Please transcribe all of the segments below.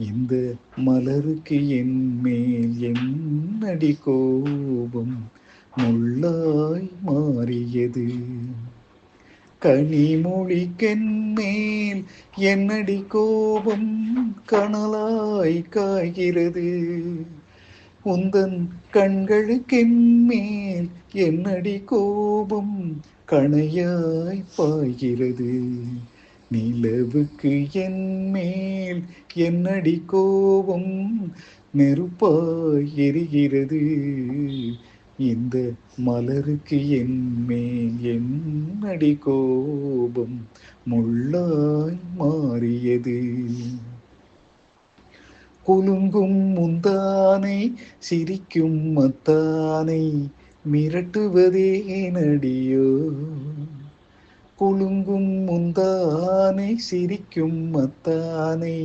இந்த மலருக்கு என் மேல் என்னடி கோபம்? முள்ளாய் மாறியது. கனிமொழிக்கென் மேல் என்னடி கோபம்? கனலாய் காய்கிறது. உந்தன் கண்களுக்கென் மேல் என்னடி கோபம்? கணையாய் பாய்கிறது. நிலவுக்கு என் மேல் என்னடி கோபம்? நெருப்பாய் எரிகிறது. இந்த மலருக்கு என் மேல் என்னடி கோபம்? முள்ளாய் மாறியது. குலுங்கும் முந்தானை சிரிக்கும் மத்தானை மிரட்டுவதே நடியோ? குலுங்கும் முந்தானை சிரிக்கும் மத்தானை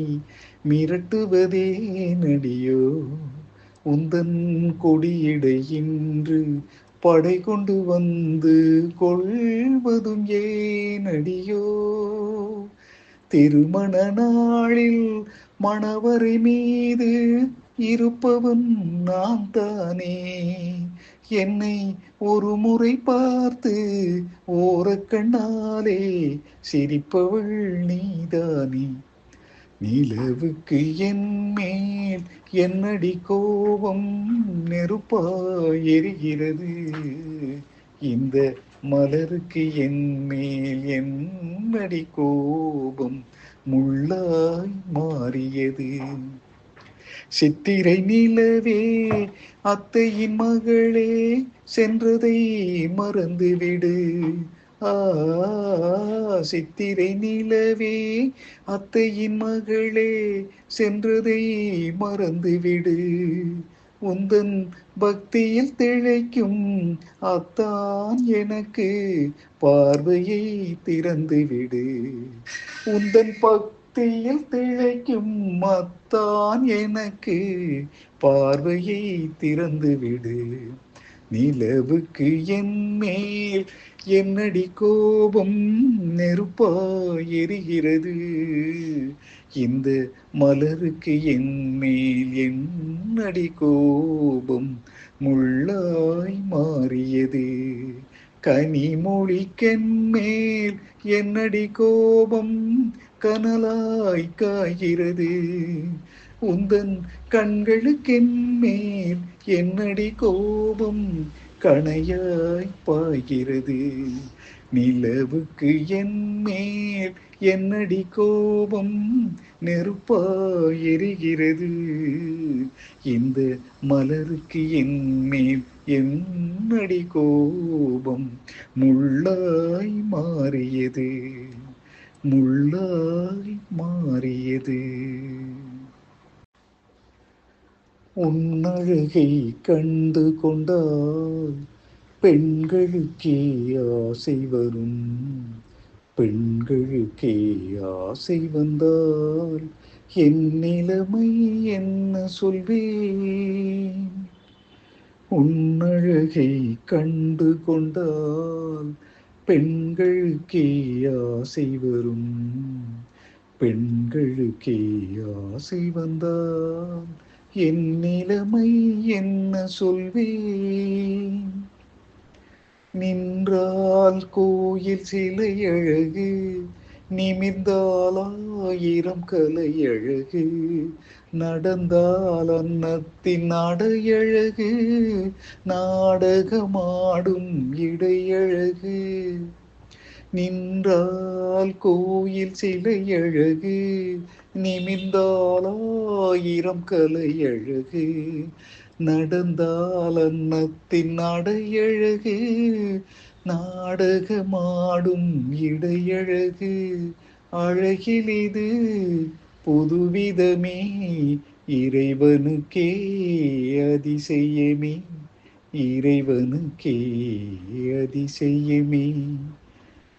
மிரட்டுவதே நடியோ? உந்தன் கொடியிடையின்று படை கொண்டு வந்து கொள்வதும் ஏனடியோ திருமண நாளில் மணவரை மீது இருப்பவன் நான் தானே என்னை ஒரு முறை பார்த்து ஓரக்கண்ணாலே சிரிப்பவள் நீதானே. நிலவுக்கு என் மேல் என்னடி கோபம் நெருப்பா எரிகிறது. இந்த மலருக்கு என் மேல் என்னடி கோபம்? முள்ளாய் மாறியது. சித்திரை நிலவே அத்தையின் மகளே சென்றதை மறந்துவிடு. ஆ சித்திரை நிலவே அத்தையின் மகளே சென்றதை மறந்துவிடு. உந்தன் பக்தியில் திளைக்கும் அத்தான் எனக்கு. பார்வையை திறந்துவிடு உந்தன் பக்தியில் திளைக்கும் அத்தான் எனக்கு. பார்வையை திறந்துவிடு நிலவுக்கு என் மேல் என்னடி கோபம் நெருப்பாய் எரிகிறது. இந்த மலருக்கு என் மேல் என்னடி கோபம் முள்ளாய் மாறியது. கனிமொழிக்கென் மேல் என்னடி கோபம் கனலாய் காய்கிறது. உந்தன் கண்களுக்கென் மேல் என்னடி கோபம் கணையாய் பாய்கிறது. நிலவுக்கு என் என்னடி கோபம்? நெருப்பாய் எரிகிறது. இந்த மலருக்கு என் என்னடி கோபம்? முள்ளாய் மாறியது. முள்ளாய் மாறியது. உன்னழகை கண்டு கொண்டால் பெண்களுக்கே ஆசை வரும். பெண்களுக்கே ஆசை வந்தால் என் நிலைமை என்ன சொல்வேன்? உன்னழகை கண்டு கொண்டால் பெண்களுக்கே ஆசை வரும். பெண்களுக்கே ஆசை வந்தால் என் நிலைமை என்ன சொல்வேன்? நின்றால் கோயில் சிலை அழகு நிமிர்ந்தால் ஆயிரம் கலை அழகு. நடந்தால் அன்னத்தின் நடையழகு நாடகமாடும் இடையழகு. நின்றால் கோயில் சிலை அழகு நிமிர்ந்தால் ஆயிரம் கலை அழகு. நடந்தால் அன்னத்தின் அடையழகு நாடகமாடும் இடையழகு. அழகில் இது புதுவிதமே இறைவனுக்கே அதிசயமே இறைவனுக்கே அதிசயமே.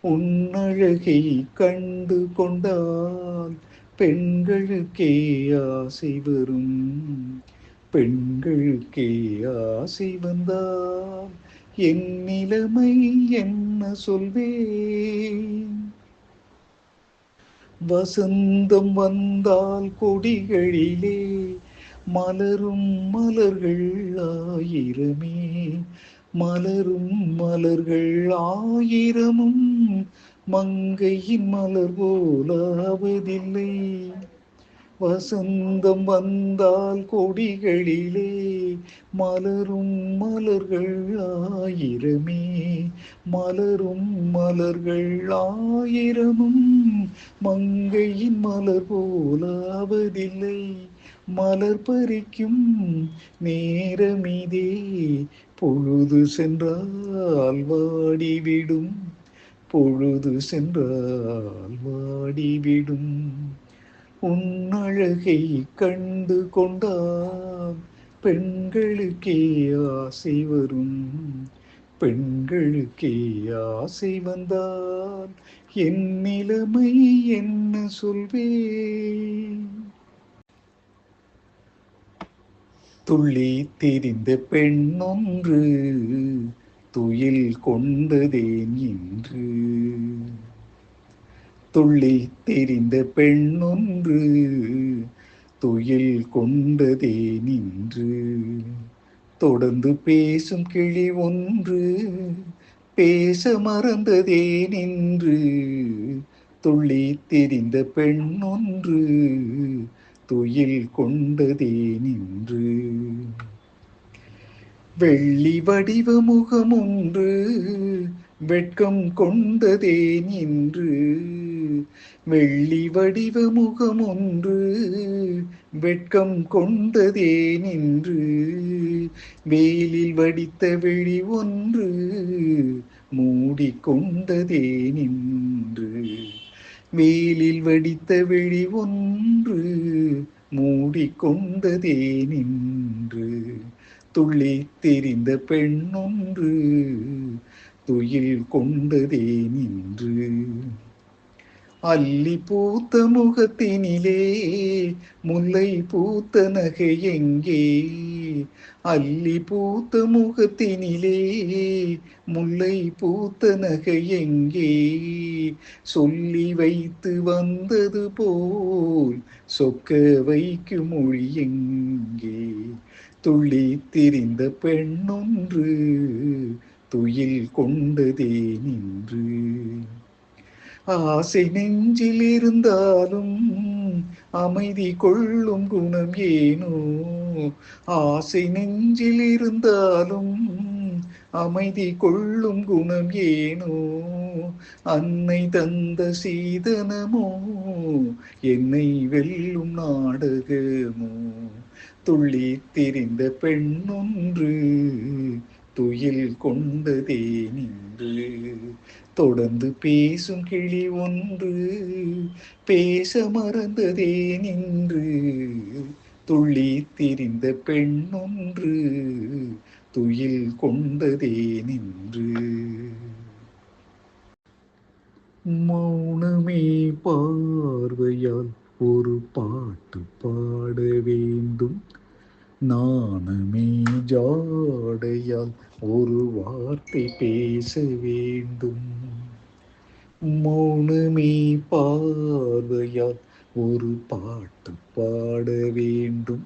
உன்னழகை கண்டு கொண்டால் பெண்களுக்கே ஆசை வரும். பெண்களுக்கே ஆசை வந்தால் என் நிலைமை என்ன சொல்வேன்? வசந்தம் வந்தால் கொடிகளிலே மலரும் மலர்கள் ஆயிரமே. மலரும் மலர்கள் ஆயிரமும் மங்கையின் மலர் போலாவதில்லை. வசந்தம் வந்தால் கொடிகளிலே மலரும் மலர்கள் ஆயிரமே. மலரும் மலர்கள் ஆயிரமும் மங்கையின் மலர் போலாவதில்லை. மலர் பறிக்கும் நேரமிதே. பொழுது சென்றால் வாடிவிடும். பொழுது சென்றால் வாடிவிடும். உன்னழகை கண்டு கொண்டால் பெண்களுக்கே ஆசை வரும். பெண்களுக்கே ஆசை வந்தால் என் நிலைமை என்ன சொல்வேன்? துள்ளி திரிந்த பெண்ணொன்று துயில் கொண்டதேன் என்று துள்ளி தெரிந்த பெண்ணொன்று துயில் கொண்டதே நின்று. தொடர்ந்து பேசும் கிளி ஒன்று பேச மறந்ததே நின்று. துள்ளி தெரிந்த பெண்ணொன்று துயில் கொண்டதே நின்று. வெள்ளி வடிவ முகமொன்று வெட்கம் கொண்டதே நின்று. வெள்ளி வடிவ முகம் ஒன்று வெட்கம் கொண்டதே நின்று வெயிலில் வடித்த வெளி ஒன்று மூடிக்கொண்டதே நின்று வெயிலில் வடித்த வெளி ஒன்று மூடிக்கொண்டதே நின்று துள்ளி தெரிந்த பெண்ணொன்று துயில் கொண்டதே நின்று அல்லி பூத்த முகத்தினிலே முல்லை பூத்த நகை எங்கே? அல்லி பூத்த முகத்தினிலே முல்லை பூத்த நகை எங்கே? சொல்லி வைத்து வந்தது போல் சொக்க வைக்கும் மொழி எங்கே? துள்ளி திரிந்த பெண்ணொன்று துயில் கொண்டதே நின்று. ஆசை நெஞ்சில் இருந்தாலும் அமைதி கொள்ளும் குணம் ஏனோ? ஆசை நெஞ்சில் இருந்தாலும் அமைதி கொள்ளும் குணம் ஏனோ? அன்னை தந்த சீதனமோ? என்னை வெல்லும் நாடகமோ? துள்ளி திரிந்த பெண்ணொன்று துயில் கொண்டதே நின்று தொடர்ந்து பேசும் கிளி ஒன்று பேச மறந்ததே நின்று துள்ளி திரிந்த பெண்ணொன்று துயில் கொண்டதே நின்று. மௌனமே பார்வையால் ஒரு பாட்டு பாட வேண்டும். நாணமே ஜாடையால் ஒரு வார்த்தை பேச வேண்டும். மௌனமே பார்வையால் ஒரு பாட்டு பாட வேண்டும்.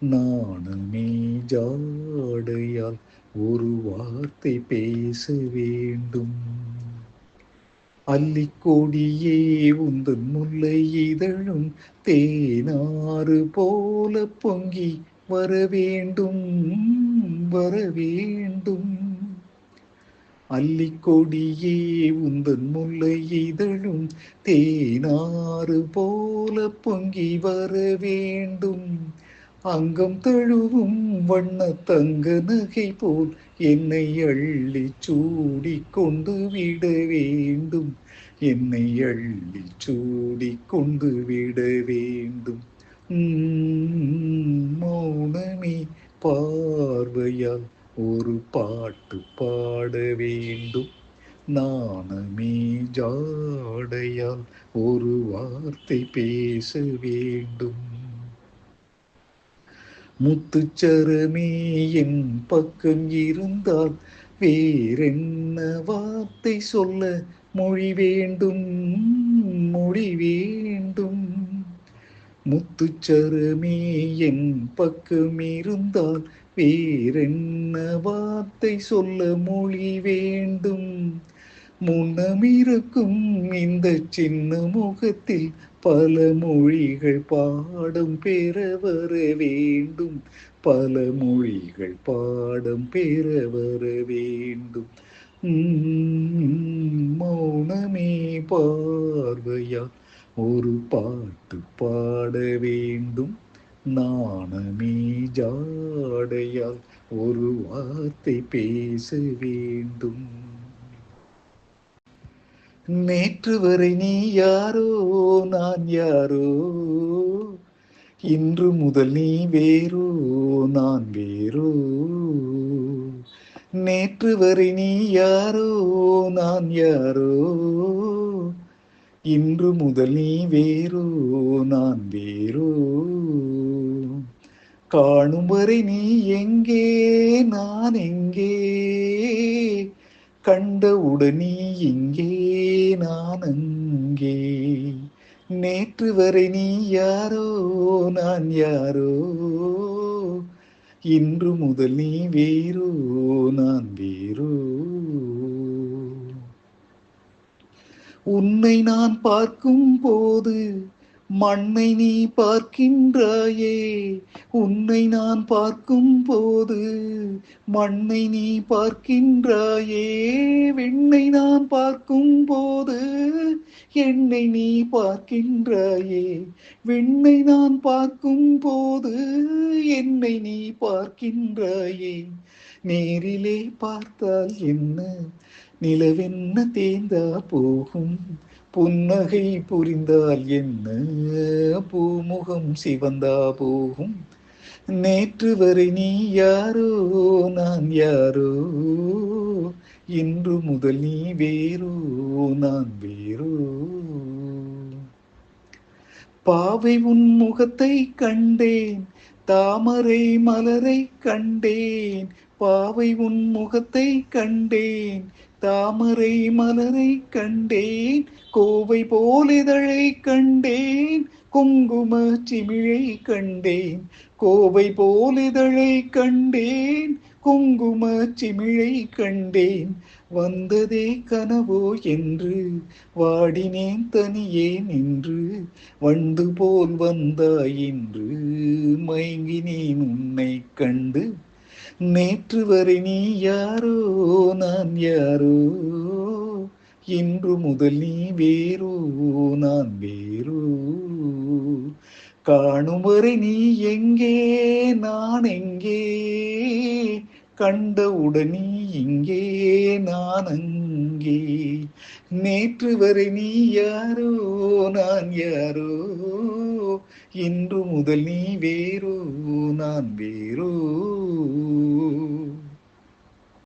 நாணமே ஜாடையால் ஒரு வார்த்தை பேச வேண்டும். அல்லிக்கொடியே உந்தன் முல்லை இதழும் தேனாறு போல பொங்கி வர வேண்டும் வர வேண்டும். அல்லிக்கொடியே உந்தன் முல்லை இதழும் தேனாறு போல பொங்கி வர வேண்டும். அங்கம் தழுவும் வண்ண தங்க நகை போல் என்னை அள்ளி சூடி கொண்டு விட வேண்டும். என்னை அள்ளி சூடி கொண்டு விட வேண்டும். மௌனமே பார்வையால் ஒரு பாட்டு பாட வேண்டும். நாணமே ஜாடையால் ஒரு வார்த்தை பேச வேண்டும். முத்துச்சரமே என் பக்கம் இருந்தால் வேறென்ன வார்த்தை சொல்ல மொழி வேண்டும்? மொழி வேண்டும். முத்துச்சரமே என் பக்கம் இருந்தால் வேறென்ன வார்த்தை சொல்ல மொழி வேண்டும்? முன்னமிருக்கும் இந்த சின்ன முகத்தில் பல மொழிகள் பாடம் பெற வர வேண்டும். பல மொழிகள் பாடம் பெற வர வேண்டும். மௌனமே பார்வையா ஒரு பாட்டு பாட வேண்டும். நாணமே ஜாடையால் ஒரு வார்த்தை பேச வேண்டும். நேற்று வரை நீ யாரோ நான் யாரோ? இன்று முதல் நீ வேறோ நான் வேறோ? நேற்று வரை நீ யாரோ நான் யாரோ? இன்று முதல் நீ வேறோ நான் வேறோ. காணும் வரை நீ எங்கே நான் எங்கே. கண்டவுடன் நீ இங்கே நான் அங்கே. நேற்று வரை நீ யாரோ நான் யாரோ. இன்று முதல் நீ வேறோ நான் வேறோ. உன்னை நான் பார்க்கும் போது மண்ணை நீ பார்க்கின்றாயே. உன்னை நான் பார்க்கும் போது மண்ணை நீ பார்க்கின்றாயே. வெண்ணை நான் பார்க்கும் போது என்னை நீ பார்க்கின்றாயே. வெண்ணை நான் பார்க்கும் போது என்னை நீ பார்க்கின்றாயே. நேரிலே பார்த்தால் என்ன? நிலவென்ன தேந்தா போகும்? புன்னகை புரிந்தால் என்ன? பூமுகம் சிவந்தா போகும். நேற்று வரை நீ யாரோ நான் யாரோ? இன்று முதல் நீ வேறோ நான் வேறோ? பாவை உன் முகத்தை கண்டேன் தாமரை மலரை கண்டேன் பாவை உன் முகத்தை கண்டேன் தாமரை மலரை கண்டேன் கோவை போலிதழை கண்டேன் குங்கும சிமிழை கண்டேன் கோவை போலிதழை கண்டேன் குங்கும சிமிழை கண்டேன். வந்ததே கனவோ என்று வாடினேன் தனியே நின்று வண்டு போல் வந்தாய் என்று மயங்கினேன் உன்னை கண்டு. நேற்று வரை நீ யாரோ நான் யாரோ? இன்று முதல் நீ வேறோ நான் வேறோ? காணும் வரை நீ எங்கே நான் எங்கே? கண்டவுடன் நீ இங்கே நான் அங்கே. அங்கே நேற்று வரை நீ யாரோ நான் யாரோ? இன்று முதல் நீ வேறோ நான் வேறோ?